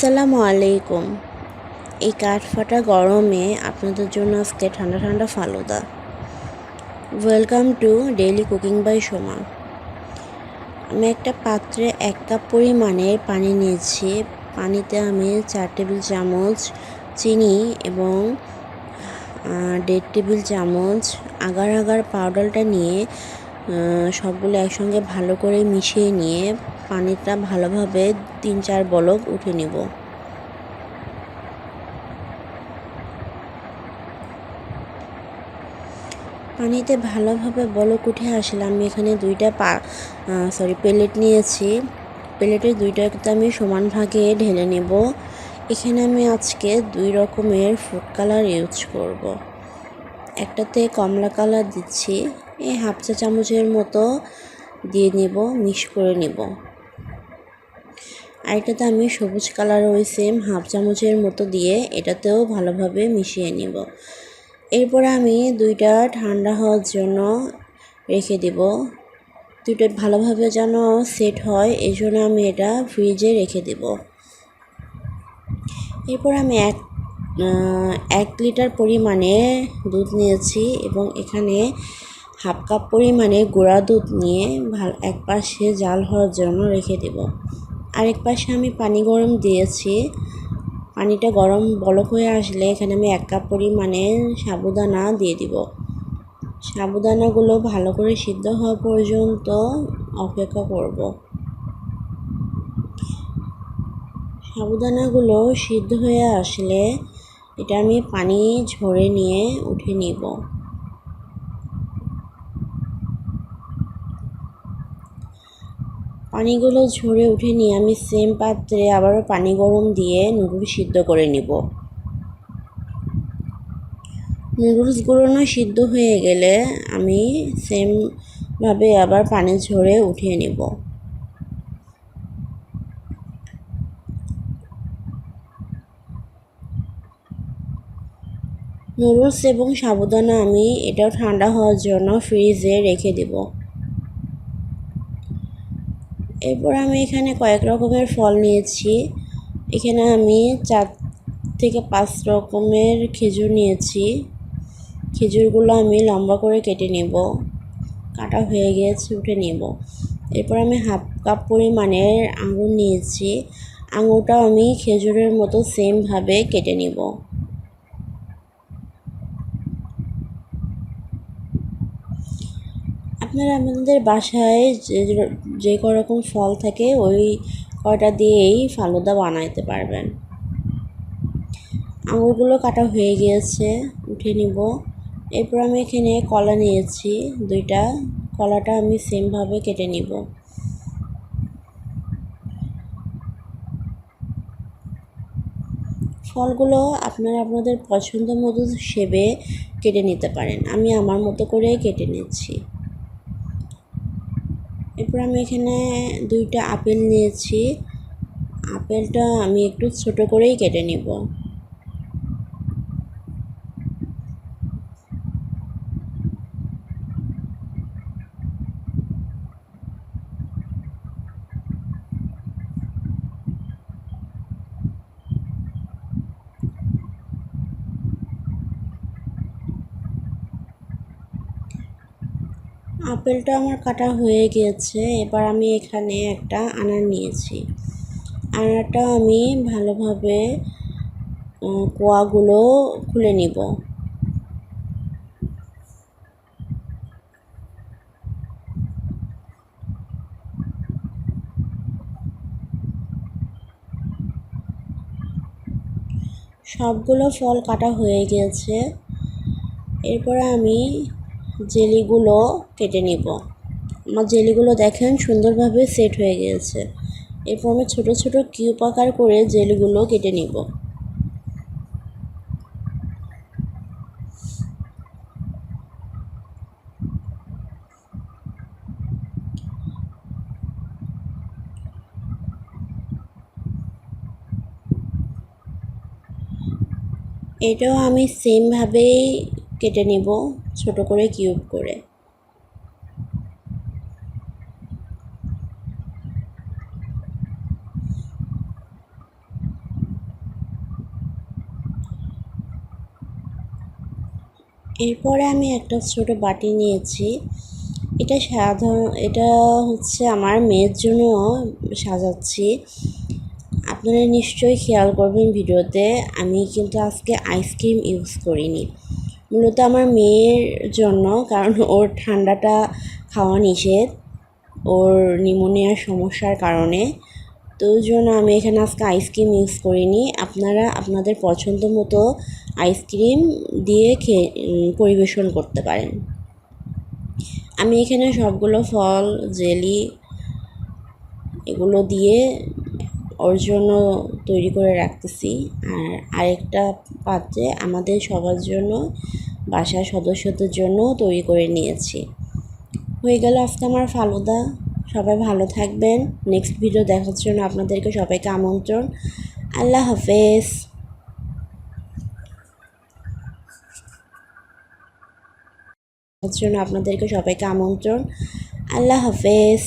আসসালামু আলাইকুম। এই কাঠ ফাটা গরমে আপনাদের জন্য আজকে ঠান্ডা ঠান্ডা falooda. Welcome to daily cooking by Soma আমি একটা পাত্রে এক কাপ পরিমাণের পানি নিয়েছি। পানিতে আমি চার টেবিল চামচ চিনি এবং দেড় টেবিল চামচ আগার আগার পাউডারটা নিয়ে সবগুলো একসঙ্গে ভালো করে মিশিয়ে নিয়ে পানিটা ভালোভাবে তিন চার বলক উঠে নেব। পানিতে ভালোভাবে বলক উঠে আসলে আমি এখানে দুইটা পা সরি প্লেট নিয়েছি। প্লেটের দুইটাকে আমি সমান ভাগে ঢেলে নেব। এখানে আমি আজকে দুই রকমের ফুড কালার ইউজ করব। একটাতে কমলা কালার দিচ্ছি এই হাফ চা চামচের মতো দিয়ে নেব, মিক্স করে নেব। আর এটাতে আমি সবুজ কালার ওই সেম হাফ চামচের মতো দিয়ে এটাতেও ভালোভাবে মিশিয়ে নিব। এরপরে আমি দুইটা ঠান্ডা হওয়ার জন্য রেখে দেব। দুইটা ভালোভাবে যেন সেট হয় এই জন্য আমি এটা ফ্রিজে রেখে দেব। এরপর আমি এক এক লিটার পরিমাণে দুধ নিয়েছি এবং এখানে হাফ কাপ পরিমাণে গুঁড়া দুধ নিয়ে ভালো, এক পাশে জাল হওয়ার জন্য রেখে দেব। আরেক পাশে আমি পানি গরম দিয়েছি। পানিটা গরম বলক হয়ে আসলে এখানে আমি এক কাপ পরিমাণে সাবুদানা দিয়ে দিব। সাবুদানাগুলো ভালো করে সিদ্ধ হওয়া পর্যন্ত অপেক্ষা করব। সাবুদানাগুলো সিদ্ধ হয়ে আসলে এটা আমি পানি ঝরে নিয়ে উঠে নিব। পানিগুলো ঝরে উঠে নিয়ে আমি সেম পাত্রে আবারও পানি গরম দিয়ে নুডলস সিদ্ধ করে নিব। নুডলসগুলো সিদ্ধ হয়ে গেলে আমি সেমভাবে আবার পানি ঝরে উঠিয়ে নেব। নুডলস এবং সাবুদানা আমি এটাও ঠান্ডা হওয়ার জন্য ফ্রিজে রেখে দেবো। এরপর আমি এখানে কয়েক রকমের ফল নিয়েছি। এখানে আমি চার থেকে পাঁচ রকমের খেজুর নিয়েছি। খেজুরগুলো আমি লম্বা করে কেটে নেব। কাটা হয়ে গিয়েছে উঠে নেব। এরপর আমি হাফ কাপ পরিমাণের আঙুর নিয়েছি। আঙুরটাও আমি খেজুরের মতো সেমভাবে কেটে নেব। আপনারা আমাদের বাসায় যে যে রকম ফল থাকে, ওই কয়টা দিয়েই ফালুদা বানাইতে পারবেন। আঙুরগুলো কাটা হয়ে গিয়েছে উঠে নিব। এরপর আমি এখানে কলা নিয়েছি, দুইটা। কলাটা আমি সেমভাবে কেটে নিব। ফলগুলো আপনারা আপনাদের পছন্দ মতো সেবে কেটে নিতে পারেন। আমি আমার মতো করে কেটে নিচ্ছি। এরপর আমি এখানে দুইটা আপেল নিয়েছি। আপেলটা আমি একটু ছোট করেই কেটে নিব। আপেলটা আমার কাটা হয়ে গিয়েছে, এবার আমি এখানে একটা আনার নিয়েছি। আনারটা আমি ভালোভাবে কোয়াগুলো খুলে নিব। সবগুলো ফল কাটা হয়ে গিয়েছে। এরপরে আমি জেলিগুলো কেটে নিব। আমার জেলিগুলো দেখেন সুন্দরভাবে সেট হয়ে গিয়েছে। এরপর আমি ছোটো ছোটো কিউব আকার করে জেলিগুলো কেটে নিব। এটাও আমি সেমভাবেই কেটে নিব ছোট করে কিউব করে। এরপরে আমি একটা ছোট বাটি নিয়েছি। এটা সাধারণ, এটা হচ্ছে আমার মেয়ের জন্য সাজাচ্ছি। আপনারা নিশ্চয়ই খেয়াল করবেন ভিডিওতে, আমি কিন্তু আজকে আইসক্রিম ইউজ করিনি। মূলত আমার মেয়ের জন্য, কারণ ওর ঠান্ডাটা খাওয়া নিষেধ। ওর নিমোনিয়ার সমস্যার কারণে। তো ওই জন্য আমি এখানে আজকে আইসক্রিম ইউজ করিনি। আপনারা আপনাদের পছন্দ মতো আইসক্রিম দিয়ে খেয়ে পরিবেশন করতে পারেন। আমি এখানে সবগুলো ফল, জেলি এগুলো দিয়ে ওর জন্য তৈরি করে রাখতেছি। আর আরেকটা পাত্রে আমাদের সবার জন্য, বাসার সদস্যদের জন্য তৈরি করে নিয়েছি। হয়ে গেল আজকে আমার ফালুদা। সবাই ভালো থাকবেন। নেক্সট ভিডিও দেখার জন্য আপনাদেরকে সবাইকে আমন্ত্রণ। আল্লাহ হাফেজ। জন্য আপনাদেরকে সবাইকে আমন্ত্রণ। আল্লাহ হাফেজ।